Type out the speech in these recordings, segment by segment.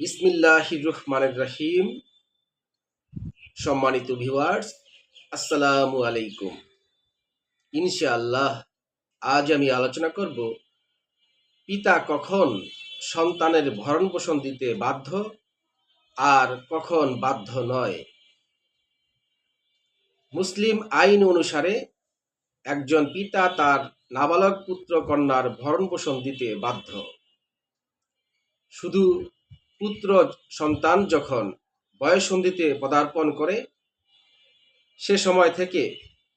বিসমিল্লাহ রহমানের রহিম। সম্মানিত ভিউয়ার্স, আসসালামু আলাইকুম। ইনশাআল্লাহ, আজ আমি আলোচনা করব, পিতা কখন সন্তানের ভরণ পোষণ দিতে বাধ্য আর কখন বাধ্য নয়। মুসলিম আইন অনুসারে একজন পিতা তার নাবালক পুত্র কন্যার ভরণ পোষণ দিতে বাধ্য। শুধু পুত্র সন্তান যখন বয়সন্ধিতে পদার্পণ করে, সে সময় থেকে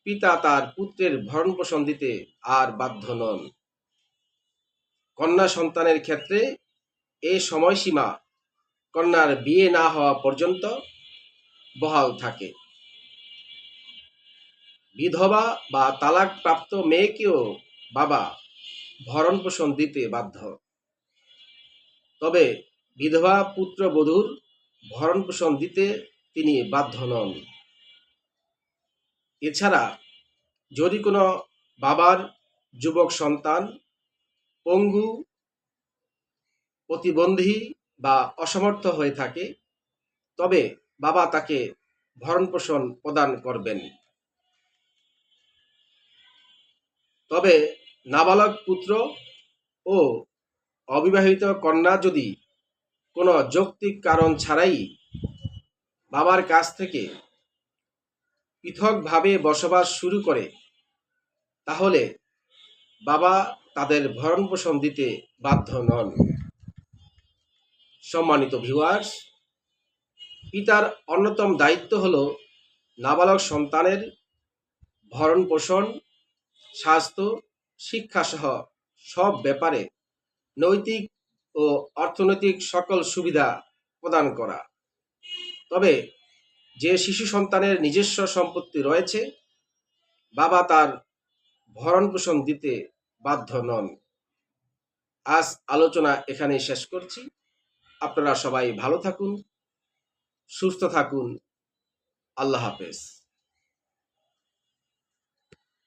পিতা তার পুত্রের ভরণ পোষণ দিতে আর বাধ্য নন। কন্যা সন্তানের ক্ষেত্রে এই সময়সীমা কন্যার বিয়ে না হওয়া পর্যন্ত বহাল থাকে। বিধবা বা তালাক প্রাপ্ত মেয়েকেও বাবা ভরণ পোষণ দিতে বাধ্য। তবে বিধবা পুত্রবধূর ভরণ পোষণ দিতে তিনি বাধ্য নন। এছাড়া যদি কোনো বাবার যুবক সন্তান পঙ্গু, প্রতিবন্ধী বা অসমর্থ হয়ে থাকে, তবে বাবা তাকে ভরণ পোষণ প্রদান করবেন। তবে নাবালক পুত্র ও অবিবাহিত কন্যা যদি কোনো যৌক্তিক কারণ ছাড়াই বাবার কাছ থেকে পৃথকভাবে বসবাস শুরু করে, তাহলে বাবা তাদের ভরণ পোষণ দিতে বাধ্য নন। সম্মানিত ভিউয়ার্স পিতার অন্যতম দায়িত্ব হল নাবালক সন্তানের ভরণ পোষণ স্বাস্থ্য, শিক্ষাসহ সব ব্যাপারে নৈতিক ও অর্থনৈতিক সকল সুবিধা প্রদান করা। তবে যে শিশু সন্তানের নিজস্ব সম্পত্তি রয়েছে, বাবা তার ভরণ পোষণ দিতে বাধ্য নন। আজ আলোচনা এখানেই শেষ করছি। আপনারা সবাই ভালো থাকুন, সুস্থ থাকুন। আল্লাহ হাফেজ।